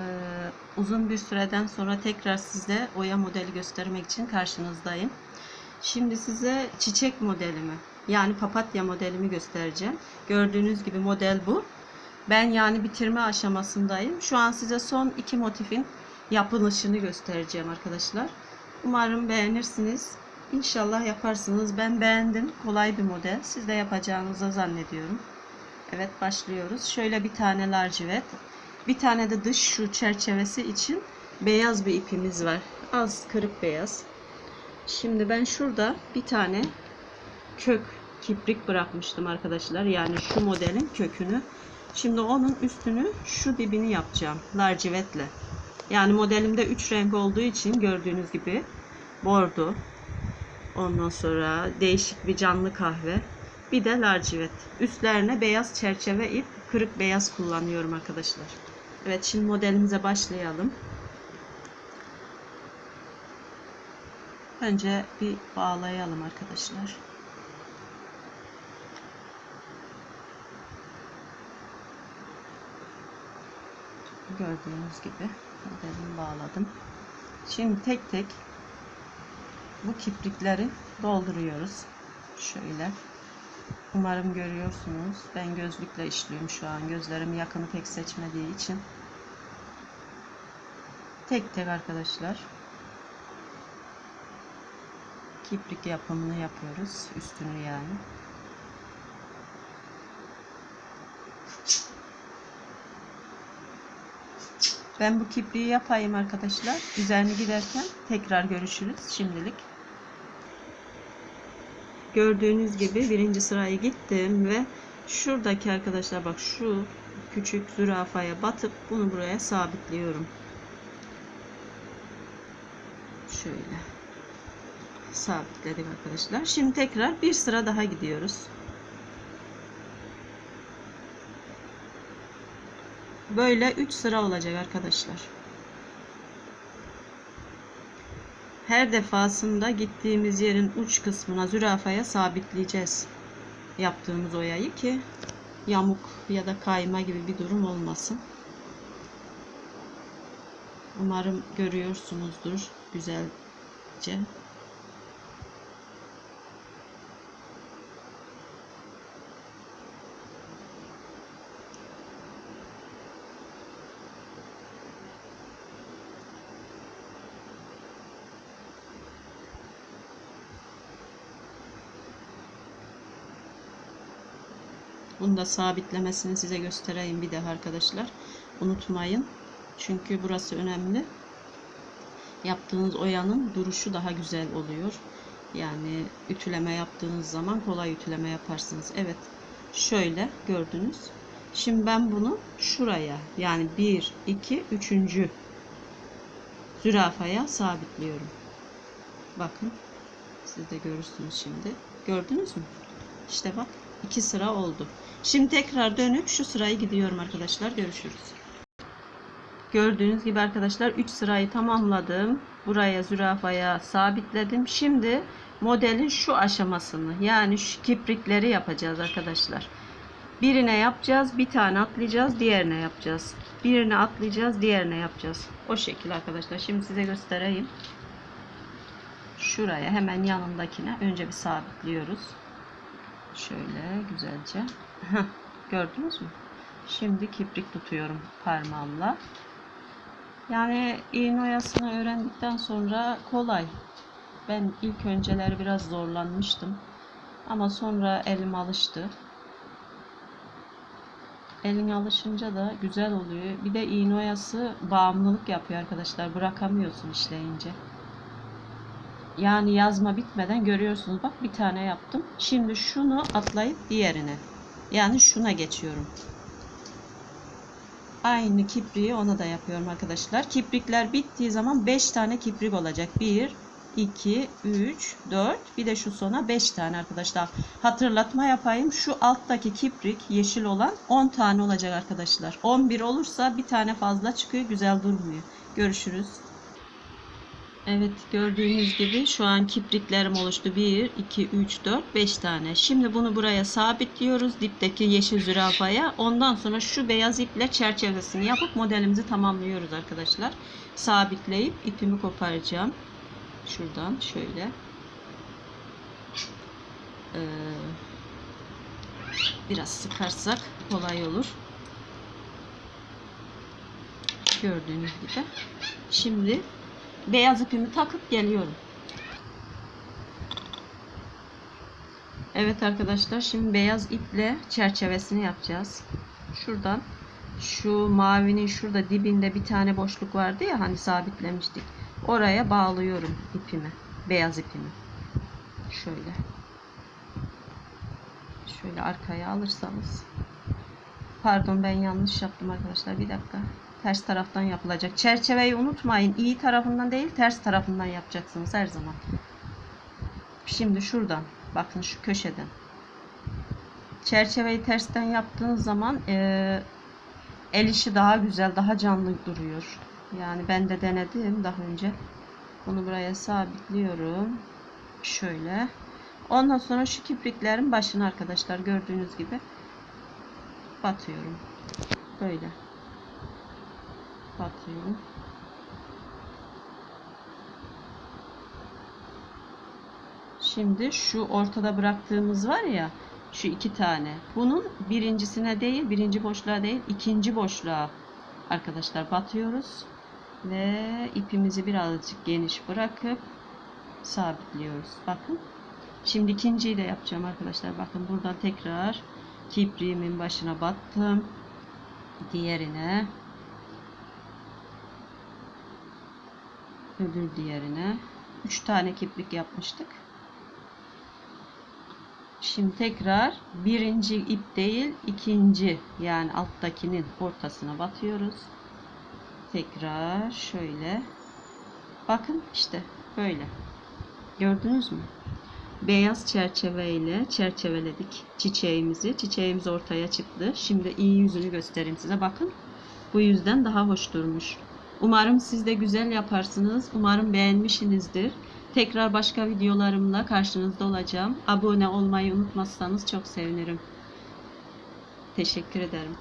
Ee, uzun bir süreden sonra tekrar size oya modeli göstermek için karşınızdayım. Şimdi size çiçek modelimi yani papatya modelimi göstereceğim. Gördüğünüz gibi model bu. Ben yani bitirme aşamasındayım. Şu an size son iki motifin yapılışını göstereceğim arkadaşlar. Umarım beğenirsiniz. İnşallah yaparsınız. Ben beğendim. Kolay bir model. Siz de yapacağınızı zannediyorum. Evet başlıyoruz. Şöyle bir tane lacivert. Bir tane de dış şu çerçevesi için beyaz bir ipimiz var. Az kırık beyaz. Şimdi ben şurada bir tane kök kiprik bırakmıştım arkadaşlar. Yani şu modelin kökünü. Şimdi onun üstünü şu dibini yapacağım. Lacivertle. Yani modelimde 3 renk olduğu için gördüğünüz gibi bordo. Ondan sonra değişik bir canlı kahve. Bir de lacivert. Üstlerine beyaz çerçeve ip, kırık beyaz kullanıyorum arkadaşlar. Evet şimdi modelimize başlayalım. Önce bir bağlayalım arkadaşlar. Gördüğünüz gibi modelimi bağladım. Şimdi tek tek bu kiprikleri dolduruyoruz. Şöyle. Umarım görüyorsunuz. Ben gözlükle işliyorum şu an. Gözlerim yakını pek seçmediği için. Tek tek arkadaşlar. Kiprik yapımını yapıyoruz. Üstünü yani. Ben bu kipriği yapayım arkadaşlar. Üzerini giderken tekrar görüşürüz şimdilik. Gördüğünüz gibi birinci sırayı gittim ve şuradaki arkadaşlar bak şu küçük zürafaya batıp bunu buraya sabitliyorum. Şöyle sabitledik arkadaşlar. Şimdi tekrar bir sıra daha gidiyoruz. Böyle 3 sıra olacak arkadaşlar. Her defasında gittiğimiz yerin uç kısmına zürafaya sabitleyeceğiz. Yaptığımız oyayı ki yamuk ya da kayma gibi bir durum olmasın. Umarım görüyorsunuzdur güzelce. Bunu da sabitlemesini size göstereyim bir daha arkadaşlar. Unutmayın. Çünkü burası önemli. Yaptığınız oyanın duruşu daha güzel oluyor. Yani ütüleme yaptığınız zaman kolay ütüleme yaparsınız. Evet. Şöyle gördünüz. Şimdi ben bunu şuraya yani 1, 2, 3. zürafaya sabitliyorum. Bakın. Siz de görürsünüz şimdi. Gördünüz mü? İşte bak. İki sıra oldu. Şimdi tekrar dönüp şu sırayı gidiyorum arkadaşlar. Görüşürüz. Gördüğünüz gibi arkadaşlar 3 sırayı tamamladım. Buraya zürafaya sabitledim. Şimdi modelin şu aşamasını yani şu kiprikleri yapacağız arkadaşlar. Birine yapacağız, bir tane atlayacağız, diğerine yapacağız. Birine atlayacağız, diğerine yapacağız. O şekilde arkadaşlar. Şimdi size göstereyim. Şuraya hemen yanındakine önce bir sabitliyoruz. Şöyle güzelce. Gördünüz mü? Şimdi kiprik tutuyorum parmağımla. Yani iğne oyasını öğrendikten sonra kolay. Ben ilk önceleri biraz zorlanmıştım. Ama sonra elim alıştı. Elin alışınca da güzel oluyor. Bir de iğne oyası bağımlılık yapıyor arkadaşlar. Bırakamıyorsun işleyince. Yani yazma bitmeden görüyorsunuz. Bak bir tane yaptım. Şimdi şunu atlayıp diğerine. Yani şuna geçiyorum. Aynı kipriği ona da yapıyorum arkadaşlar. Kiprikler bittiği zaman 5 tane kiprik olacak. 1, 2, 3, 4 bir de şu sona 5 tane arkadaşlar. Hatırlatma yapayım. Şu alttaki kiprik yeşil olan 10 tane olacak arkadaşlar. 11 olursa bir tane fazla çıkıyor. Güzel durmuyor. Görüşürüz. Evet gördüğünüz gibi şu an kipriklerim oluştu. 1, 2, 3, 4, 5 tane. Şimdi bunu buraya sabitliyoruz. Dipteki yeşil zürafaya. Ondan sonra şu beyaz iple çerçevesini yapıp modelimizi tamamlıyoruz arkadaşlar. Sabitleyip ipimi koparacağım. Şuradan şöyle. Ee, biraz sıkarsak kolay olur. Gördüğünüz gibi. Şimdi beyaz ipimi takıp geliyorum. Evet arkadaşlar şimdi beyaz iple çerçevesini yapacağız. Şuradan şu mavinin şurada dibinde bir tane boşluk vardı ya hani sabitlemiştik. Oraya bağlıyorum ipimi. Beyaz ipimi. Şöyle. Şöyle arkaya alırsanız. Pardon ben yanlış yaptım arkadaşlar. Bir dakika. Ters taraftan yapılacak. Çerçeveyi unutmayın. İyi tarafından değil ters tarafından yapacaksınız her zaman. Şimdi şuradan. Bakın şu köşeden. Çerçeveyi tersten yaptığınız zaman eee, el işi daha güzel, daha canlı duruyor. Yani ben de denedim daha önce. Bunu buraya sabitliyorum. Şöyle. Ondan sonra şu kipriklerin başına arkadaşlar gördüğünüz gibi batıyorum. Böyle. Batıyorum. Şimdi şu ortada bıraktığımız var ya şu iki tane. Bunun birincisine değil, birinci boşluğa değil, ikinci boşluğa arkadaşlar batıyoruz. Ve ipimizi birazcık geniş bırakıp sabitliyoruz. Bakın. Şimdi ikinciyi de yapacağım arkadaşlar. Bakın buradan tekrar kipriğimin başına battım. Diğerine öbür diğerine 3 tane kiprik yapmıştık. Şimdi tekrar birinci ip değil ikinci yani alttakinin ortasına batıyoruz. Tekrar şöyle. Bakın işte böyle. Gördünüz mü? Beyaz çerçeve ile çerçeveledik çiçeğimizi. Çiçeğimiz ortaya çıktı. Şimdi iyi yüzünü göstereyim size. Bakın. Bu yüzden daha hoş durmuş. Umarım siz de güzel yaparsınız. Umarım beğenmişsinizdir. Tekrar başka videolarımla karşınızda olacağım. Abone olmayı unutmazsanız çok sevinirim. Teşekkür ederim.